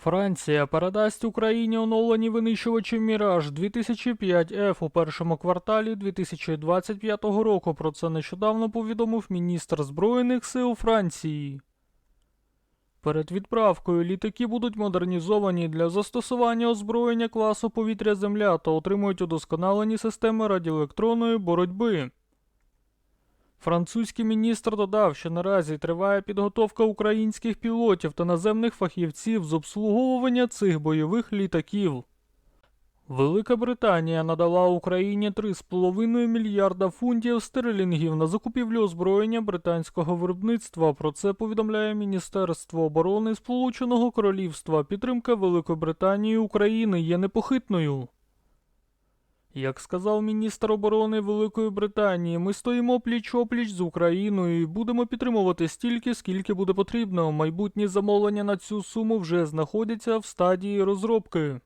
Франція передасть Україні оновлені винищувачі Міраж 2005F у першому кварталі 2025 року. Про це нещодавно повідомив міністр Збройних сил Франції. Перед відправкою літаки будуть модернізовані для застосування озброєння класу повітря-земля та отримують удосконалені системи радіоелектронної боротьби. Французький міністр додав, що наразі триває підготовка українських пілотів та наземних фахівців з обслуговування цих бойових літаків. Велика Британія надала Україні 3,5 мільярда фунтів стерлінгів на закупівлю озброєння британського виробництва. Про це повідомляє Міністерство оборони Сполученого Королівства. Підтримка Великої Британії України є непохитною. Як сказав міністр оборони Великої Британії, ми стоїмо пліч-опліч з Україною і будемо підтримувати стільки, скільки буде потрібно. Майбутні замовлення на цю суму вже знаходяться в стадії розробки.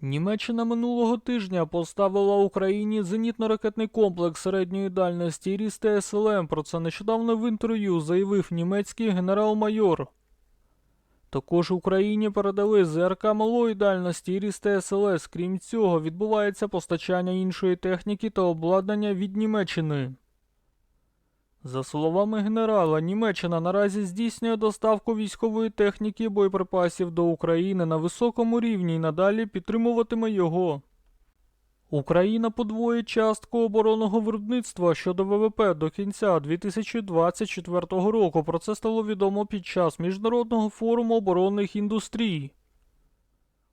Німеччина минулого тижня поставила Україні зенітно-ракетний комплекс середньої дальності Ріс СЛМ. Про це нещодавно в інтерв'ю заявив німецький генерал-майор. Також Україні передали ЗРК малої дальності Рісте СЛС. Крім цього, відбувається постачання іншої техніки та обладнання від Німеччини. За словами генерала, Німеччина наразі здійснює доставку військової техніки і боєприпасів до України на високому рівні і надалі підтримуватиме його. Україна подвоїть частку оборонного виробництва щодо ВВП до кінця 2024 року. Про це стало відомо під час Міжнародного форуму оборонних індустрій.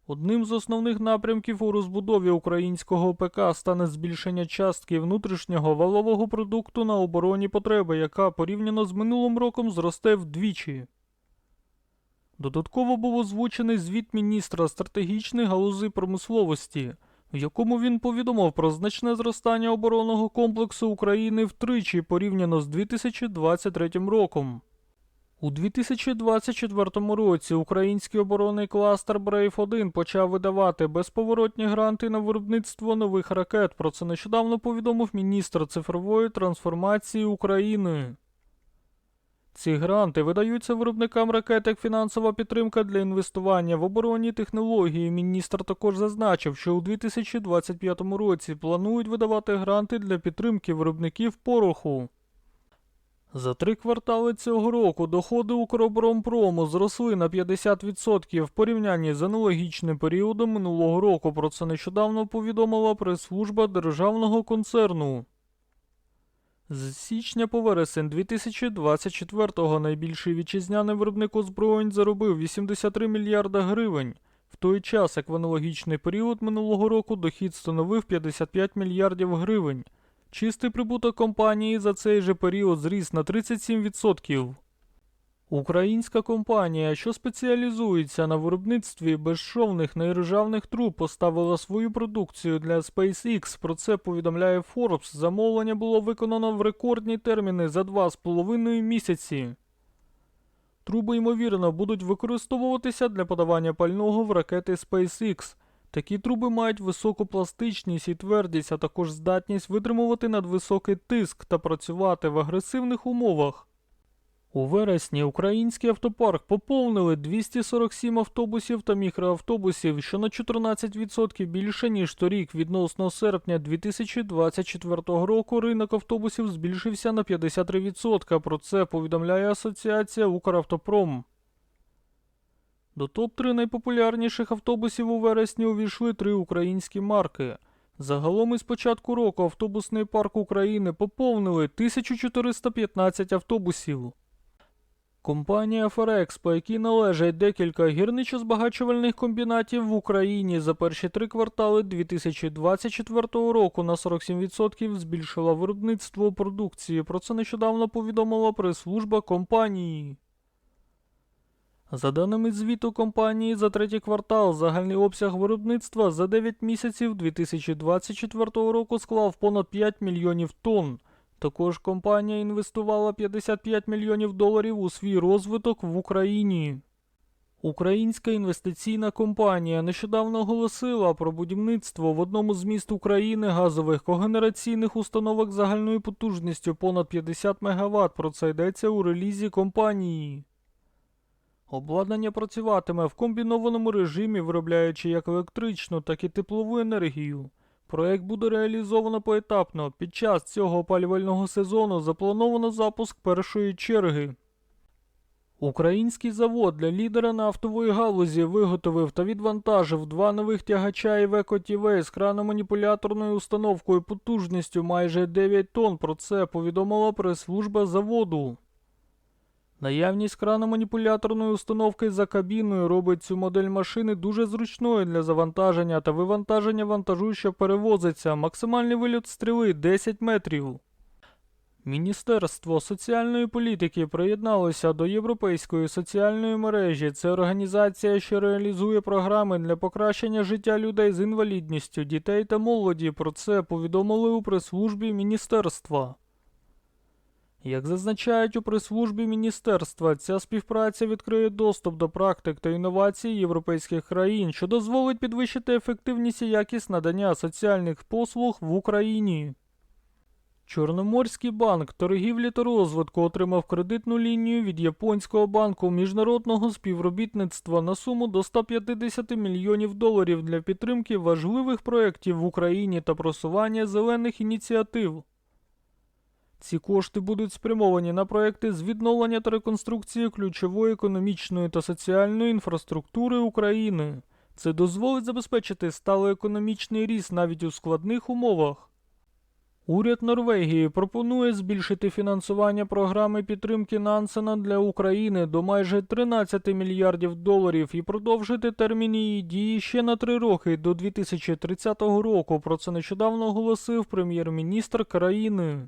Одним з основних напрямків у розбудові українського ПК стане збільшення частки внутрішнього валового продукту на оборонні потреби, яка порівняно з минулим роком зросте вдвічі. Додатково був озвучений звіт міністра стратегічних галузей промисловості в якому він повідомив про значне зростання оборонного комплексу України втричі порівняно з 2023 роком. У 2024 році український оборонний кластер Брейв 1 почав видавати безповоротні гранти на виробництво нових ракет. Про це нещодавно повідомив міністр цифрової трансформації України. Ці гранти видаються виробникам ракет як фінансова підтримка для інвестування в оборонні технології. Міністр також зазначив, що у 2025 році планують видавати гранти для підтримки виробників пороху. За три квартали цього року доходи Укроборонпрому зросли на 50% в порівнянні з аналогічним періодом минулого року. Про це нещодавно повідомила прес-служба державного концерну. З січня по вересень 2024-го найбільший вітчизняний виробник озброєнь заробив 83 мільярда гривень, в той час як в аналогічний період минулого року дохід становив 55 мільярдів гривень. Чистий прибуток компанії за цей же період зріс на 37%. Українська компанія, що спеціалізується на виробництві безшовних нейрожавних труб, поставила свою продукцію для SpaceX. Про це повідомляє Forbes. Замовлення було виконано в рекордні терміни за 2,5 місяці. Труби, ймовірно, будуть використовуватися для подавання пального в ракети SpaceX. Такі труби мають високу пластичність і твердість, а також здатність витримувати надвисокий тиск та працювати в агресивних умовах. У вересні український автопарк поповнили 247 автобусів та мікроавтобусів, що на 14% більше, ніж торік. Відносно серпня 2024 року ринок автобусів збільшився на 53%. Про це повідомляє Асоціація Укравтопром. До топ-3 найпопулярніших автобусів у вересні увійшли три українські марки. Загалом із початку року автобусний парк України поповнили 1415 автобусів. Компанія Ферекспо, якій належать декілька гірничо-збагачувальних комбінатів в Україні за перші три квартали 2024 року на 47% збільшила виробництво продукції. Про це нещодавно повідомила прес-служба компанії. За даними звіту компанії, за третій квартал загальний обсяг виробництва за 9 місяців 2024 року склав понад 5 мільйонів тонн. Також компанія інвестувала 55 мільйонів доларів у свій розвиток в Україні. Українська інвестиційна компанія нещодавно оголосила про будівництво в одному з міст України газових когенераційних установок загальною потужністю понад 50 МВт. Про це йдеться у релізі компанії. Обладнання працюватиме в комбінованому режимі, виробляючи як електричну, так і теплову енергію. Проект буде реалізовано поетапно. Під час цього опалювального сезону заплановано запуск першої черги. Український завод для лідера нафтової галузі виготовив та відвантажив два нових тягача Iveco TV з краноманіпуляторною установкою потужністю майже 9 тонн. Про це повідомила прес-служба заводу. Наявність краноманіпуляторної установки за кабіною робить цю модель машини дуже зручною для завантаження та вивантаження вантажу, що перевозиться. Максимальний вильот стріли 10 метрів. Міністерство соціальної політики приєдналося до Європейської соціальної мережі. Це організація, що реалізує програми для покращення життя людей з інвалідністю, дітей та молоді. Про це повідомили у прес-службі міністерства. Як зазначають у прес-службі міністерства, ця співпраця відкриє доступ до практик та інновацій європейських країн, що дозволить підвищити ефективність і якість надання соціальних послуг в Україні. Чорноморський банк торгівлі та розвитку отримав кредитну лінію від японського банку міжнародного співробітництва на суму до 150 мільйонів доларів для підтримки важливих проєктів в Україні та просування зелених ініціатив. Ці кошти будуть спрямовані на проекти з відновлення та реконструкції ключової економічної та соціальної інфраструктури України. Це дозволить забезпечити сталий економічний ріст навіть у складних умовах. Уряд Норвегії пропонує збільшити фінансування програми підтримки Нансена для України до майже 13 мільярдів доларів і продовжити термін її дії ще на три роки до 2030 року. Про це нещодавно оголосив прем'єр-міністр країни.